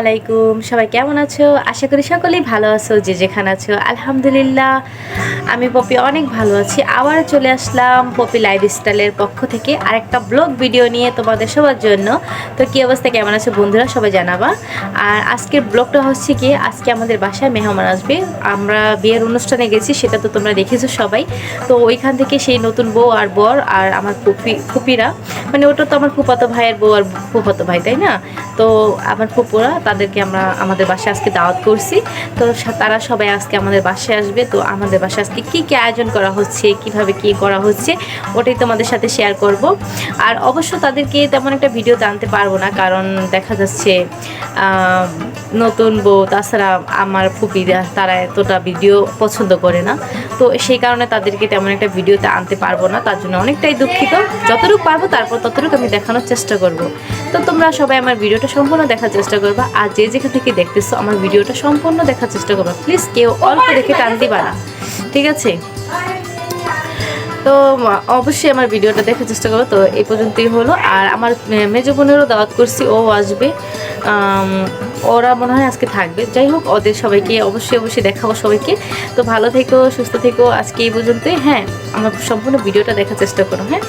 আলাইকুম। সবাই কেমন আছো? আশা করি সকলেই ভালো আছো, যে যেখানে আছো। আলহামদুলিল্লাহ, আমি পপি অনেক ভালো আছি। আবার চলে আসলাম পপি লাইফস্টাইলের পক্ষ থেকে আরেকটা ব্লগ ভিডিও নিয়ে তোমাদের সবার জন্য। তো কী অবস্থা? কেমন আছে বন্ধুরা? সবাই জানাবা। আর আজকের ব্লগটা হচ্ছে কি, আজকে আমাদের বাসায় মেহমান আসবে। আমরা বিয়ের অনুষ্ঠানে গেছি, সেটা তো তোমরা দেখেছ সবাই। তো ওইখান থেকে সেই নতুন বউ আর বর আর আমার ফুপি, ফুপিরা। মানে ওটা তো আমার ফুপাতো ভাইয়ের বউ আর ফুপাতো ভাই, তাই না? তো আমার ফুপুরা তাদেরকে আমরা আমাদের বাসায় আজকে দাওয়াত করছি। তো তারা সবাই আজকে আমাদের বাসায় আসবে। তো আমাদের বাসায় আজকে কী কী আয়োজন করা হচ্ছে, কীভাবে কি করা হচ্ছে, ওটাই তোমাদের সাথে শেয়ার করব। আর অবশ্য তাদেরকে তেমন একটা ভিডিও জানতে পারব না, কারণ দেখা যাচ্ছে নতুন বউ, তাছাড়া আমার ফুপিরা, তারা এতটা ভিডিও পছন্দ করে না। তো সেই কারণে তাদেরকে তেমন একটা ভিডিওতে আনতে পারব না, তার জন্য অনেকটাই দুঃখিত। যতটুকু পারব, তারপর ততটুকু আমি দেখানোর চেষ্টা করব। তো তোমরা সবাই আমার ভিডিওটা সম্পূর্ণ দেখার চেষ্টা করবা, আর যে যেখান থেকে দেখতেছো, আমার ভিডিওটা সম্পূর্ণ দেখার চেষ্টা করবা। প্লিজ কেউ অল্প দেখে টান দিবা না। ঠিক আছে? তো অবশ্যই আমার ভিডিওটা দেখার চেষ্টা করো। তো, এই পর্যন্তই হলো। আর আমার মেজো বোনেরও দাওয়াত করছি, ও আসবে। ওরা মনে হয় আজকে থাকবে। যাই হোক, ওদের সবাইকে অবশ্যই অবশ্যই দেখাবো সবাইকে। তো, ভালো থেকো, সুস্থ থেকো, আজকে এই পর্যন্তই। হ্যাঁ আমার সম্পূর্ণ ভিডিওটা দেখার চেষ্টা করো হ্যাঁ?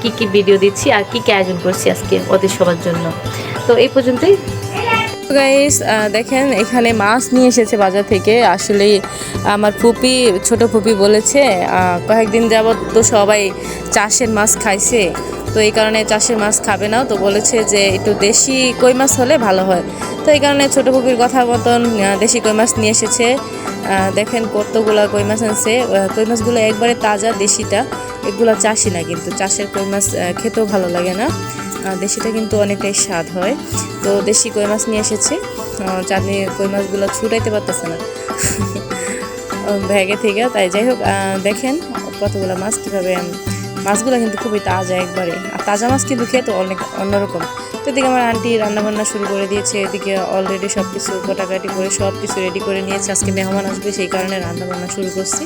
কী কি ভিডিও দিচ্ছি আর কী কী আয়োজন করছি আজকে ওদের সবার জন্য। তো, এই পর্যন্তই। গাইস দেখেন, এখানে মাছ নিয়ে এসেছে বাজার থেকে। আসলে আমার ফুপি, ছোট ফুপি বলেছে কয়েকদিন যাবৎ তো সবাই চাষের মাছ খাইছে। তো এই কারণে চাষের মাছ খাবে না। তো বলেছে যে একটু দেশি কই মাছ হলে ভালো হয়। তো এই কারণে ছোট ফুপির কথা মতন দেশি কই মাছ নিয়ে এসেছে। দেখেন কতগুলা কই মাছ আনছে। কই মাছগুলো একবারে তাজা দেশিটা। এগুলো চাষি না কিন্তু, চাষের কই মাছ খেতেও ভালো লাগে না। দেশিটা কিন্তু অনেকটাই স্বাদ হয়। তো দেশি কই মাছ নিয়ে এসেছি। চাঁদনি কই মাছগুলো ছুটাইতে পারতেছে না। ব্যাগে থেকে, তাই যাই হোক দেখেন কতগুলো মাছ, কীভাবে মাছগুলো কিন্তু খুবই তাজা একবারে। আর তাজা মাছ কিন্তু খেতে অনেক অন্যরকম। তো এদিকে আমার আন্টি রান্নাবান্না শুরু করে দিয়েছে। এদিকে অলরেডি সব কিছু কাটাকাটি করে সব কিছু রেডি করে নিয়েছে। আজকে মেহমান আসবে, সেই কারণে রান্নাবান্না শুরু করছি।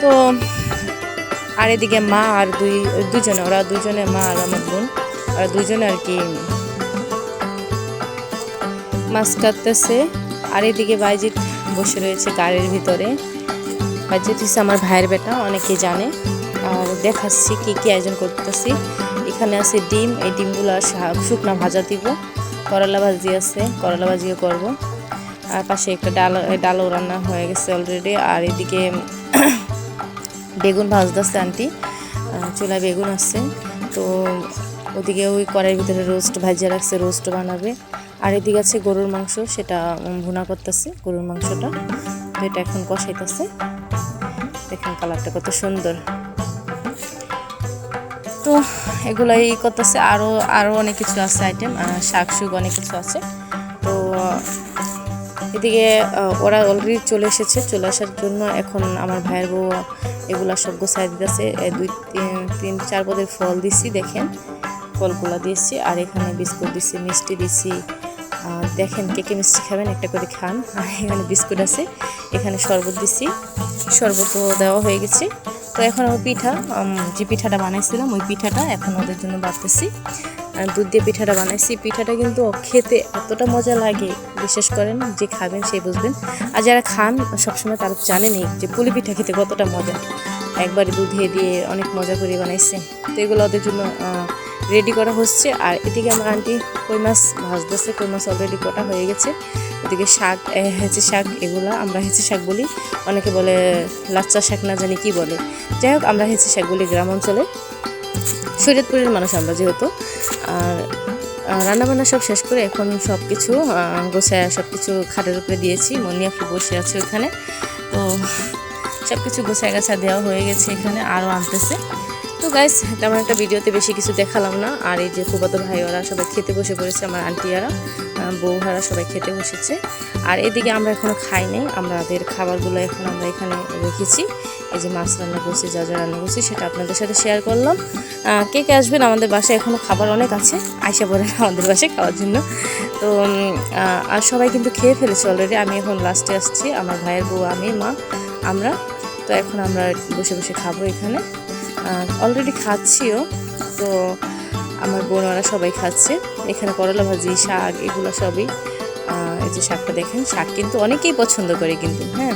তো, আর এদিকে মা আর দুই, দুজনে, ওরা দুজনে মা আর আমার বোন। আর দুজনে আর কি মাছ কাটতেছে। আর এদিকে বাইজিৎ বসে রয়েছে গাড়ির ভিতরে। বাইজিৎ হচ্ছে আমার ভাইয়ের বেটা অনেকে জানে। আর দেখাচ্ছি কি কি আয়োজন করতেছি। এখানে আছে ডিম, এই ডিমগুলো শুকনা ভাজা দিব। করলা ভাজি আছে, করলা ভাজিও করব। আর পাশে একটা ডাল ডালও রান্না হয়ে গেছে অলরেডি আর এদিকে বেগুন ভাজতেছে আন্টি। চুলায় বেগুন আছে। তো ওদিকে ওই কড়াইয়ের ভিতরে রোস্ট ভাজিয়া রাখছে, রোস্ট বানাবে। আর এদিকে আছে গরুর মাংস, সেটা ভুনা করতেছে গরুর মাংসটা। তো এটা এখন কষাইতেছে। দেখেন কালারটা কত সুন্দর। তো এগুলাই করতেছে। আরও আরও অনেক কিছু আছে আইটেম শাক শুক অনেক কিছু আছে। তো এদিকে ওরা অলরেডি চলে এসেছে। চলে আসার জন্য এখন আমার ভাইয়ের বউ এগুলা সব গোছায় দিতেছে। দুই, তিন তিন, চার পদের ফল দিছি, দেখেন। ফলগুলা দিয়েছি আর এখানে বিস্কুট দিছি, মিষ্টি দিছি। দেখেন কে কে মিষ্টি খাবেন, একটা করে খান। আর এখানে বিস্কুট আছে, এখানে শরবত দিছি। শরবতও দেওয়া হয়ে গেছে। তো এখন আমি পিঠা যে পিঠাটা বানাইছিলাম, ওই পিঠাটা এখন ওদের জন্য বাড়তেছি। দুধ দিয়ে পিঠাটা বানাইছি। পিঠাটা কিন্তু খেতে এতটা মজা লাগে বিশেষ করেন, যে খাবেন সেই বুঝবেন। আর যারা খান, সবসময় তারা জানেনি যে পুলি পিঠা খেতে কতটা মজা। একবার দুধে দিয়ে অনেক মজা করে বানাইছে। তো এগুলো ওদের জন্য রেডি করা হচ্ছে। আর এদিকে আমার আন্টি কই মাছ ভাজতেছে, কই মাছ অলরেডি কটা হয়ে গেছে। ওদিকে শাক হেঁচে শাক, এগুলো আমরা হেঁচে শাক বলি। অনেকে বলে লাচ্চা শাক না জানি কি বলে। যাই হোক, আমরা হেঁচে শাক বলি গ্রাম অঞ্চলে। শরীয়তপুরের মানুষ আমরা যেহেতু। আর রান্নাবান্না সব শেষ করে এখন সব কিছু গোছায় সব কিছু খাটের উপরে দিয়েছি। মনি আপু বসে আছে ওখানে তো সব কিছু গোছায় গাছা দেওয়া হয়ে গেছে এখানে। আরও আনতেছে। তো গাইস তেমন একটা ভিডিওতে বেশি কিছু দেখালাম না। আর এই যে ফুবাতো ভাই ওরা সবাই খেতে বসে পড়েছে, আমার আন্টিয়ারা বউহারা সবাই খেতে বসেছে। আর এদিকে আমরা এখনও খাই নাই, আমাদের খাবারগুলো এখন আমরা এখানে রেখেছি। এই যে মাছ রান্না করছি, যা যা রান্না করছি, সেটা আপনাদের সাথে শেয়ার করলাম। কে কে আসবেন? আমাদের বাসায় এখনও খাবার অনেক আছে, আইসা পড়েন আমাদের বাসায় খাওয়ার জন্য। তো আর সবাই কিন্তু খেয়ে ফেলেছে অলরেডি আমি এখন লাস্টে আসছি, আমার ভাইয়ের বউ, আমি, মা, আমরা। তো এখন আমরা বসে বসে খাব এখানে। অলরেডি খাচ্ছিও, তো আমার বোন, ওরা সবাই খাচ্ছে। এখানে করলা ভাজি, শাক, এগুলো সবই। এই যে শাকটা দেখেন, শাক কিন্তু অনেকেই পছন্দ করে কিন্তু হ্যাঁ?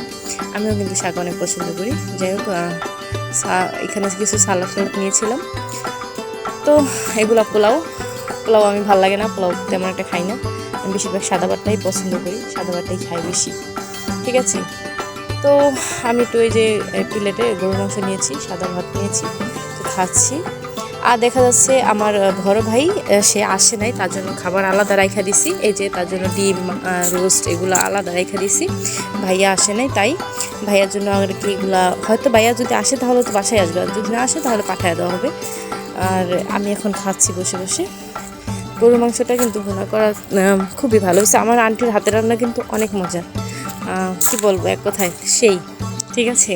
আমিও কিন্তু শাক অনেক পছন্দ করি। যাই হোক এখানে কিছু সালাদ টালাদ নিয়েছিলাম। তো এগুলো পোলাও পোলাও আমি ভালো লাগে না, পোলাও তেমন একটা খাই না। আমি বেশিরভাগ সাদা ভাতটাই পছন্দ করি, সাদা ভাতটাই খাই বেশি। ঠিক আছে? তো আমি একটু এই যে প্লেটে গরু মাংস নিয়েছি, সাদা ভাত নিয়েছি, তো খাচ্ছি। আর দেখা যাচ্ছে আমার বড় ভাই সে আসে নাই, তার জন্য খাবার আলাদা রাইখা দিছি। এই যে তার জন্য ডিম রোস্ট এগুলো আলাদা রাইখা দিছি। ভাইয়া আসে নাই, তাই ভাইয়ার জন্য আর কি এগুলা, হয়তো ভাইয়া যদি আসে তাহলে তো বাসায় আসবে, আর যদি না আসে তাহলে পাঠিয়ে দেওয়া হবে। আর আমি এখন খাচ্ছি বসে বসে। গরু মাংসটা কিন্তু ভুনা করা খুবই ভালো হয়েছে। আমার আন্টির হাতের রান্না কিন্তু অনেক মজা কি বলব, এক কথায় সেই, ঠিক আছে?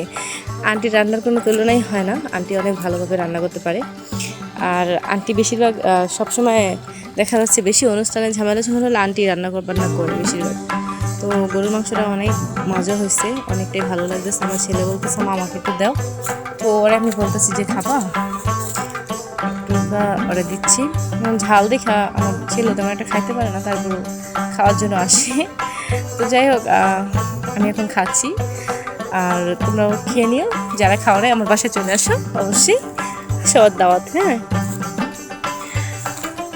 আন্টির রান্নার কোনো তুলনাই হয় না, আন্টি অনেক ভালোভাবে রান্না করতে পারে। আর আন্টি বেশিরভাগ সবসময় দেখা যাচ্ছে বেশি অনুষ্ঠানে ঝামেলা ঝামেলা হলে আন্টি রান্না করবার না করে বেশিরভাগ। তো গরুর মাংসটা অনেক মজা হয়েছে, অনেকটাই ভালো লাগতেছে। আমার ছেলে বলতেছে আমাকে একটু দাও। তো ওরা আমি বলতেছি যে, খাবা? টুকরা ওরা দিচ্ছি। ঝাল দেখা আমার ছেলে তেমন একটা খাইতে পারে না তারপর খাওয়ার জন্য আসে। তো যাই হোক আমি এখন খাচ্ছি। আর তোমরাও খেয়ে নিও, যারা খাওয়া নাই, আমার বাসায় চলে আসো, অবশ্যই। সবার দাওয়াত হ্যাঁ।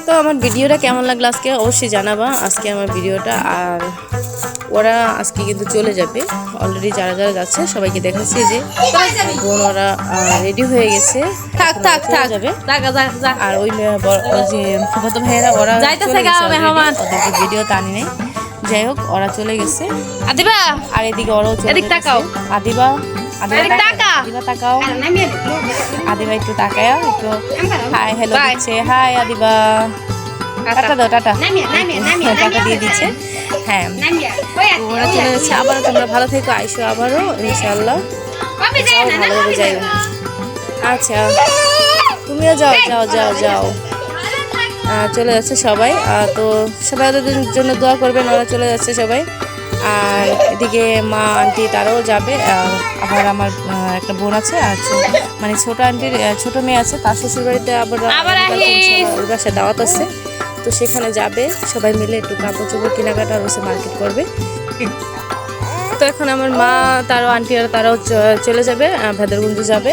তো আমার ভিডিওটা কেমন লাগল আজকে, অবশ্যই জানাবা। আজকে আমার ভিডিওটা, আর ওরা আজকে কিন্তু চলে যাবে। অলরেডি যারা যারা যাচ্ছে সবাইকে দেখাচ্ছি যে বোন ওরা রেডি হয়ে গেছে। থাক থাক থাক। যাবে। আর ওই মেয়ে বড়- ওই যে ফুফাতো ভাইয়েরা ওরা যাইতেছে। ওদেরকে ভিডিও টানি নেই। যাই হোক ওরা চলে গেছে। আদিবা! আর এদিকে ওরাও চলে। তাকাও। আদিবা আদিবা এদিক তাকাও। তাকা। আদিবা তাকাও। একটু তাকায় একটু হাই হ্যালো. দিচ্ছে। হাই আদিবা। টাটা। দাও টাটা। টাকা দিয়ে দিচ্ছে। হ্যাঁ। ওরা চলে যাচ্ছে। আবারও তোমরা ভালো থেকো আইসো আবারও ইনশাআল্লাহ। যাও ভালোভাবে যাই। আচ্ছা। তুমিও যাও যাও যাও যাও। চলে যাচ্ছে সবাই। তো সবাই ওদের জন্য দোয়া করবেন ওরা চলে যাচ্ছে সবাই। আর এদিকে মা আন্টি তারাও যাবে। আবার আমার একটা বোন আছে আর মানে ছোট আন্টির ছোট মেয়ে আছে তার শ্বশুর বাড়িতে আবার ওর বাসায় দাওয়াত আছে। তো সেখানে যাবে, সবাই মিলে একটু কাপড় চোপড় কেনাকাটা আর মার্কেট করবে। তো এখন আমার মা, তারও আন্টি আর তারাও চলে যাবে ভেদরগঞ্জ যাবে।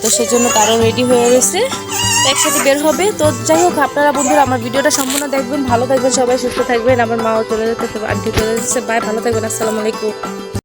তো সেজন্য তারাও রেডি হয়ে রয়েছে একসাথে বের হবে। তো যাই হোক, আপনারা বন্ধুরা আমার ভিডিওটা সম্পূর্ণ দেখবেন, ভালো থাকবেন সবাই, সুস্থ থাকবেন। আমার মাও চলে যেতে, আন্টি চলে যাচ্ছে বাই, ভালো থাকবেন, আসসালামু আলাইকুম।